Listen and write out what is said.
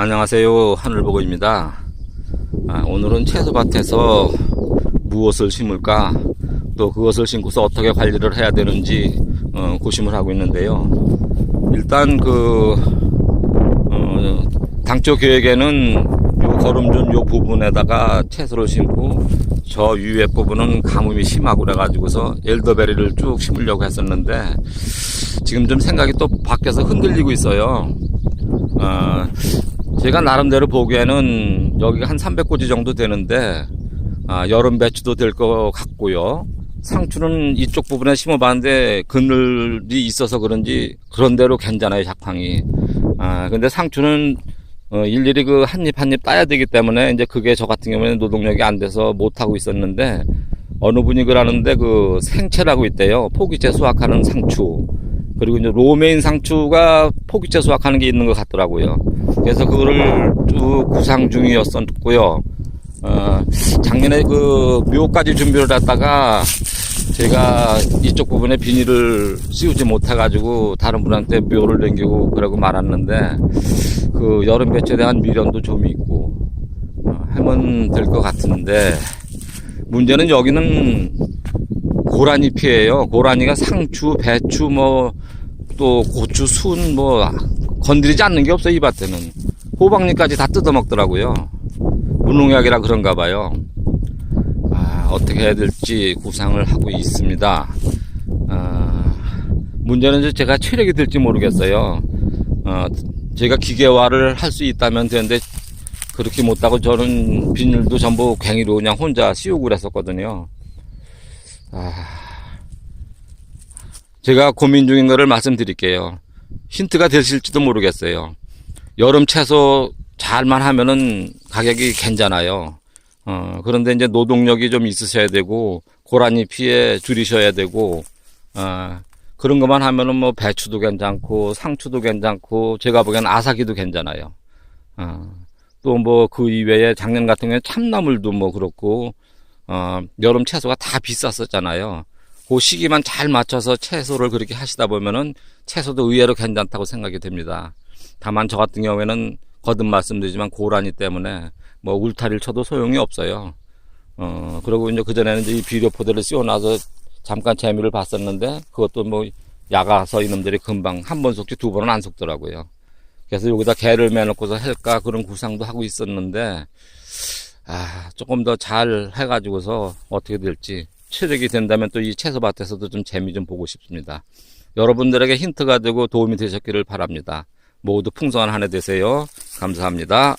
안녕하세요. 하늘보고입니다. 아, 오늘은 채소밭에서 무엇을 심을까, 또 그것을 심고서 어떻게 관리를 해야 되는지 어, 고심을 하고 있는데요. 일단 그 어, 당초 계획에는 요 거름준 요 부분에다가 채소를 심고 저 위에 부분은 가뭄이 심하고 그래가지고서 엘더베리를 쭉 심으려고 했었는데 지금 좀 생각이 또 바뀌어서 흔들리고 있어요. 어, 제가 나름대로 보기에는 여기가 한 300고지 정도 되는데 아, 여름 배추도 될 것 같고요. 상추는 이쪽 부분에 심어봤는데 그늘이 있어서 그런지 그런 대로 괜찮아요 작황이. 아 근데 상추는 어, 일일이 그 한 입 한 입 따야 되기 때문에 이제 그게 저 같은 경우에는 노동력이 안 돼서 못 하고 있었는데 어느 분이 그러는데 그 생채라고 있대요. 포기채 수확하는 상추. 그리고 이제 로메인 상추가 포기채 수확하는 게 있는 것 같더라고요. 그래서 그거를 쭉 구상 중이었었고요. 어, 작년에 그 묘까지 준비를 했다가 제가 이쪽 부분에 비닐을 씌우지 못해가지고 다른 분한테 묘를 남기고 그러고 말았는데 그 여름 배추에 대한 미련도 좀 있고 어, 하면 될 것 같은데 문제는 여기는 고라니피예요. 고라니가 상추, 배추, 뭐 또 고추, 순, 뭐 건드리지 않는 게 없어요 이 밭에는. 호박잎까지 다 뜯어먹더라고요. 무농약이라 그런가 봐요. 아, 어떻게 해야 될지 구상을 하고 있습니다. 아, 문제는 제가 체력이 될지 모르겠어요. 어, 제가 기계화를 할 수 있다면 되는데 그렇게 못하고 저는 비닐도 전부 괭이로 그냥 혼자 씌우고 그랬었거든요. 아, 제가 고민 중인 거를 말씀드릴게요. 힌트가 되실지도 모르겠어요. 여름 채소 잘만 하면은 가격이 괜찮아요. 어, 그런데 이제 노동력이 좀 있으셔야 되고, 고라니 피해 줄이셔야 되고, 어, 그런 것만 하면은 뭐 배추도 괜찮고, 상추도 괜찮고, 제가 보기엔 아사기도 괜찮아요. 어, 또뭐 그 이외에 작년 같은 경우에 참나물도 뭐 그렇고, 어, 여름 채소가 다 비쌌었잖아요. 그 시기만 잘 맞춰서 채소를 그렇게 하시다 보면은 채소도 의외로 괜찮다고 생각이 됩니다. 다만 저 같은 경우에는 거듭 말씀드리지만 고라니 때문에 뭐 울타리를 쳐도 소용이 없어요. 어, 그리고 이제 그전에는 이제 이 비료 포대를 씌워놔서 잠깐 재미를 봤었는데 그것도 뭐 야가서 이놈들이 금방 한 번 속지 두 번은 안 속더라고요. 그래서 여기다 개를 매놓고서 할까 그런 구상도 하고 있었는데 아, 조금 더 잘 해가지고서 어떻게 될지 체력이 된다면 또 이 채소밭에서도 좀 재미 좀 보고 싶습니다. 여러분들에게 힌트가 되고 도움이 되셨기를 바랍니다. 모두 풍성한 한 해 되세요. 감사합니다.